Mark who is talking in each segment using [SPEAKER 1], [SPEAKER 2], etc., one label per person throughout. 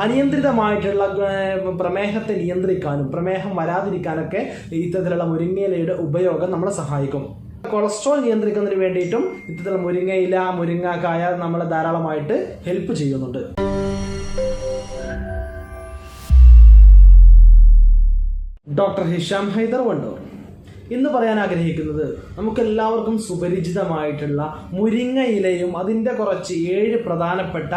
[SPEAKER 1] അനിയന്ത്രിതമായിട്ടുള്ള പ്രമേഹത്തെ നിയന്ത്രിക്കാനും പ്രമേഹം വരാതിരിക്കാനൊക്കെ ഇത്തരത്തിലുള്ള മുരിങ്ങയിലയുടെ ഉപയോഗം നമ്മളെ സഹായിക്കും. കൊളസ്ട്രോൾ നിയന്ത്രിക്കുന്നതിന് വേണ്ടിയിട്ടും ഇത്തരത്തിലുള്ള മുരിങ്ങയില മുരിങ്ങക്കായ നമ്മളെ ധാരാളമായിട്ട് ഹെൽപ്പ് ചെയ്യുന്നുണ്ട്. ഡോക്ടർ ഹിഷാം ഹൈദർ വണ്ടൂർ. ഇന്ന് പറയാൻ ആഗ്രഹിക്കുന്നത് നമുക്കെല്ലാവർക്കും സുപരിചിതമായിട്ടുള്ള മുരിങ്ങ ഇലയും അതിന്റെ കുറച്ച് ഏഴ് പ്രധാനപ്പെട്ട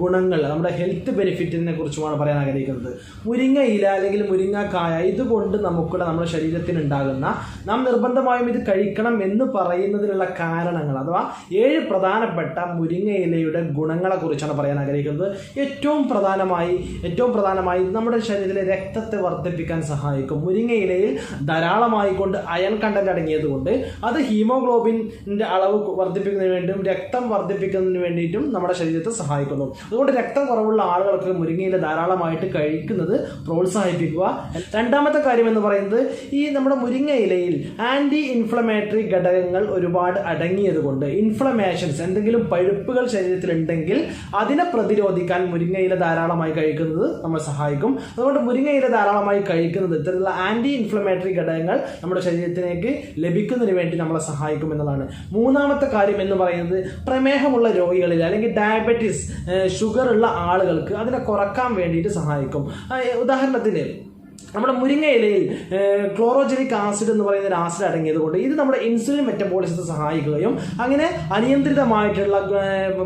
[SPEAKER 1] ഗുണങ്ങൾ നമ്മുടെ ഹെൽത്ത് ബെനിഫിറ്റിനെ കുറിച്ചുമാണ് പറയാൻ ആഗ്രഹിക്കുന്നത്. മുരിങ്ങ ഇല അല്ലെങ്കിൽ മുരിങ്ങക്കായ ഇതുകൊണ്ട് നമുക്കുള്ള നമ്മുടെ ശരീരത്തിന് ഉണ്ടാകുന്ന നാം നിർബന്ധമായും ഇത് കഴിക്കണം എന്ന് പറയുന്നതിനുള്ള കാരണങ്ങൾ അഥവാ ഏഴ് പ്രധാനപ്പെട്ട മുരിങ്ങ ഇലയുടെ ഗുണങ്ങളെ കുറിച്ചാണ് പറയാൻ ആഗ്രഹിക്കുന്നത്. ഏറ്റവും പ്രധാനമായി ഏറ്റവും പ്രധാനമായി നമ്മുടെ ശരീരത്തിലെ രക്തത്തെ വർദ്ധിപ്പിക്കാൻ സഹായിക്കും. മുരിങ്ങ ഇലയിൽ ധാരാളമായി കൊണ്ട് അയൺ കണ്ടന്റ് അടങ്ങിയത് കൊണ്ട് അത് ഹീമോഗ്ലോബിന്റെ അളവ് വർദ്ധിപ്പിക്കുന്നതിന് വേണ്ടിയും രക്തം വർദ്ധിപ്പിക്കുന്നതിന് വേണ്ടിയിട്ടും നമ്മുടെ ശരീരത്തെ സഹായിക്കുന്നു. അതുകൊണ്ട് രക്തം കുറവുള്ള ആളുകൾക്ക് മുരിങ്ങയില ധാരാളമായിട്ട് കഴിക്കുന്നത് പ്രോത്സാഹിപ്പിക്കുക. രണ്ടാമത്തെ കാര്യം എന്ന് പറയുന്നത് ഈ നമ്മുടെ മുരിങ്ങ ഇലയിൽ ആന്റി ഇൻഫ്ലമേറ്ററി ഘടകങ്ങൾ ഒരുപാട് അടങ്ങിയതുകൊണ്ട് ഇൻഫ്ലമേഷൻസ് എന്തെങ്കിലും പഴുപ്പുകൾ ശരീരത്തിലുണ്ടെങ്കിൽ അതിനെ പ്രതിരോധിക്കാൻ മുരിങ്ങയില ധാരാളമായി കഴിക്കുന്നത് നമ്മളെ സഹായിക്കും. അതുകൊണ്ട് മുരിങ്ങയില ധാരാളമായി കഴിക്കുന്നത് ഇത്തരത്തിലുള്ള ആന്റി ഇൻഫ്ലമേറ്ററി ഘടകങ്ങൾ നമ്മുടെ ശരീരത്തിലേക്ക് ലഭിക്കുന്നതിന് വേണ്ടി നമ്മളെ സഹായിക്കും എന്നതാണ്. മൂന്നാമത്തെ കാര്യം എന്ന് പറയുന്നത് പ്രമേഹമുള്ള രോഗികളിൽ അല്ലെങ്കിൽ ഡയബറ്റീസ് ഷുഗർ ഉള്ള ആളുകൾക്ക് അതിനെ കുറയ്ക്കാൻ വേണ്ടിയിട്ട് സഹായിക്കും. ഉദാഹരണത്തിന് നമ്മുടെ മുരിങ്ങ ഇലയിൽ ക്ലോറോജനിക് ആസിഡ് എന്ന് പറയുന്ന ഒരു ആസിഡ് അടങ്ങിയത് കൊണ്ട് ഇത് നമ്മുടെ ഇൻസുലിൻ മെറ്റബോളിസത്തെ സഹായിക്കുകയും അങ്ങനെ അനിയന്ത്രിതമായിട്ടുള്ള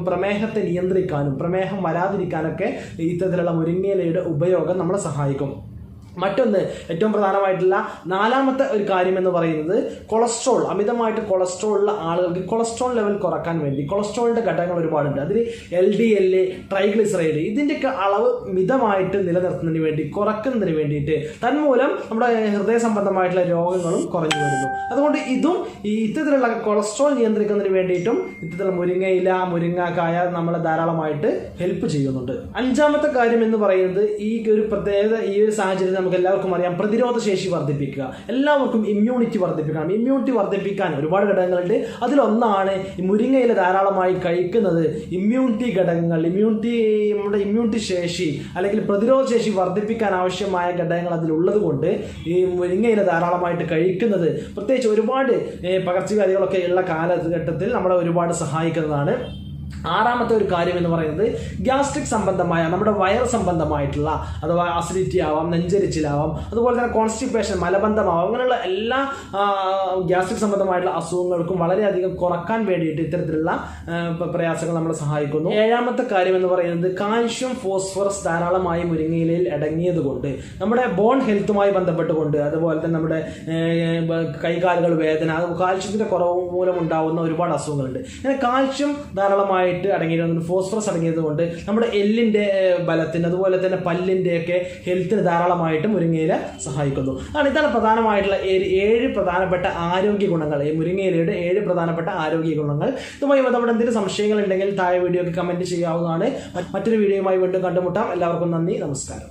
[SPEAKER 1] പ്രമേഹത്തെ നിയന്ത്രിക്കാനും പ്രമേഹം വരാതിരിക്കാനൊക്കെ ഇത്തരത്തിലുള്ള മുരിങ്ങയിലയുടെ ഉപയോഗം നമ്മളെ സഹായിക്കും. മറ്റൊന്ന് ഏറ്റവും പ്രധാനമായിട്ടുള്ള നാലാമത്തെ ഒരു കാര്യം എന്ന് പറയുന്നത് കൊളസ്ട്രോൾ അമിതമായിട്ട് കൊളസ്ട്രോൾ ഉള്ള ആളുകൾക്ക് കൊളസ്ട്രോൾ ലെവൽ കുറയ്ക്കാൻ വേണ്ടി. കൊളസ്ട്രോളിന്റെ ഘടകങ്ങൾ ഒരുപാടുണ്ട്. അതിൽ എൽ ഡി എൽ ട്രൈഗ്ലിസറൈഡ് ഇതിന്റെയൊക്കെ അളവ് മിതമായിട്ട് നിലനിർത്തുന്നതിന് വേണ്ടി കുറക്കുന്നതിന് വേണ്ടിയിട്ട് തന്മൂലം നമ്മുടെ ഹൃദയ സംബന്ധമായിട്ടുള്ള രോഗങ്ങളും കുറഞ്ഞു വരുന്നു. അതുകൊണ്ട് ഇതും ഈ ഇത്തരത്തിലുള്ള കൊളസ്ട്രോൾ നിയന്ത്രിക്കുന്നതിന് വേണ്ടിയിട്ടും ഇത്തരത്തിലുള്ള മുരിങ്ങയില മുരിങ്ങക്കായ നമ്മളെ ധാരാളമായിട്ട് ഹെൽപ്പ് ചെയ്യുന്നുണ്ട്. അഞ്ചാമത്തെ കാര്യം എന്ന് പറയുന്നത് ഈ ഒരു പ്രത്യേകത ഈ ഒരു സാഹചര്യത്തിൽ നമുക്ക് എല്ലാവർക്കും അറിയാം. പ്രതിരോധ ശേഷി വർദ്ധിപ്പിക്കുക. എല്ലാവർക്കും ഇമ്മ്യൂണിറ്റി വർദ്ധിപ്പിക്കണം. ഇമ്മ്യൂണിറ്റി വർദ്ധിപ്പിക്കാൻ ഒരുപാട് ഘടകങ്ങളുണ്ട്. അതിലൊന്നാണ് ഈ മുരിങ്ങയില ധാരാളമായി കഴിക്കുന്നത്. ഇമ്മ്യൂണിറ്റി ഘടകങ്ങൾ ഇമ്മ്യൂണിറ്റി നമ്മുടെ ഇമ്മ്യൂണിറ്റി ശേഷി അല്ലെങ്കിൽ പ്രതിരോധ ശേഷി വർദ്ധിപ്പിക്കാൻ ആവശ്യമായ ഘടകങ്ങൾ അതിലുള്ളത് കൊണ്ട് ഈ മുരിങ്ങയില ധാരാളമായിട്ട് കഴിക്കുന്നത് പ്രത്യേകിച്ച് ഒരുപാട് പകർച്ചവ്യാധികളൊക്കെ ഉള്ള കാലഘട്ടത്തിൽ നമ്മളെ ഒരുപാട് സഹായിക്കുന്നതാണ്. ആറാമത്തെ ഒരു കാര്യം എന്ന് പറയുന്നത് ഗ്യാസ്ട്രിക് സംബന്ധമായ നമ്മുടെ വയർ സംബന്ധമായിട്ടുള്ള അഥവാ അസിഡിറ്റി ആവാം നെഞ്ചരിച്ചിലാവാം അതുപോലെ തന്നെ കോൺസ്റ്റിപ്പേഷൻ മലബന്ധമാവാം അങ്ങനെയുള്ള എല്ലാ ഗ്യാസ്ട്രിക് സംബന്ധമായിട്ടുള്ള അസുഖങ്ങൾക്കും വളരെയധികം കുറയ്ക്കാൻ വേണ്ടിയിട്ട് ഇത്തരത്തിലുള്ള പ്രയാസങ്ങൾ നമ്മളെ സഹായിക്കുന്നു. ഏഴാമത്തെ കാര്യം എന്ന് പറയുന്നത് കാൽഷ്യം ഫോസ്ഫറസ് ധാരാളമായി മുരിങ്ങയിലയിൽ അടങ്ങിയത് കൊണ്ട് നമ്മുടെ ബോൺ ഹെൽത്തുമായി ബന്ധപ്പെട്ടുകൊണ്ട് അതുപോലെ തന്നെ നമ്മുടെ കൈകാലുകൾ വേദന കാൽഷ്യത്തിന്റെ കുറവ് മൂലം ഉണ്ടാവുന്ന ഒരുപാട് അസുഖങ്ങളുണ്ട്. അങ്ങനെ കാൽഷ്യം ധാരാളമായിട്ട് അടങ്ങിയിരുന്നത് ഫോസ്ഫറസ് അടങ്ങിയത് കൊണ്ട് നമ്മുടെ എല്ലിന്റെ ബലത്തിന് അതുപോലെ തന്നെ പല്ലിന്റെ ഒക്കെ ഹെൽത്തിന് ധാരാളമായിട്ട് മുരിങ്ങയില സഹായിക്കുന്നു. അതാണ് ഇതാണ് പ്രധാനമായിട്ടുള്ള ഏഴ് പ്രധാനപ്പെട്ട ആരോഗ്യ ഗുണങ്ങൾ. ഈ മുരിങ്ങയിലയുടെ ഏഴ് പ്രധാനപ്പെട്ട ആരോഗ്യ ഗുണങ്ങൾ. ഇതുമായി നമ്മുടെ എന്തെങ്കിലും സംശയങ്ങൾ ഉണ്ടെങ്കിൽ താഴെ വീഡിയോക്ക് കമന്റ് ചെയ്യാവുന്നതാണ്. മറ്റ് മറ്റൊരു വീഡിയോയുമായി വീണ്ടും കണ്ടുമുട്ടാം. എല്ലാവർക്കും നന്ദി നമസ്കാരം.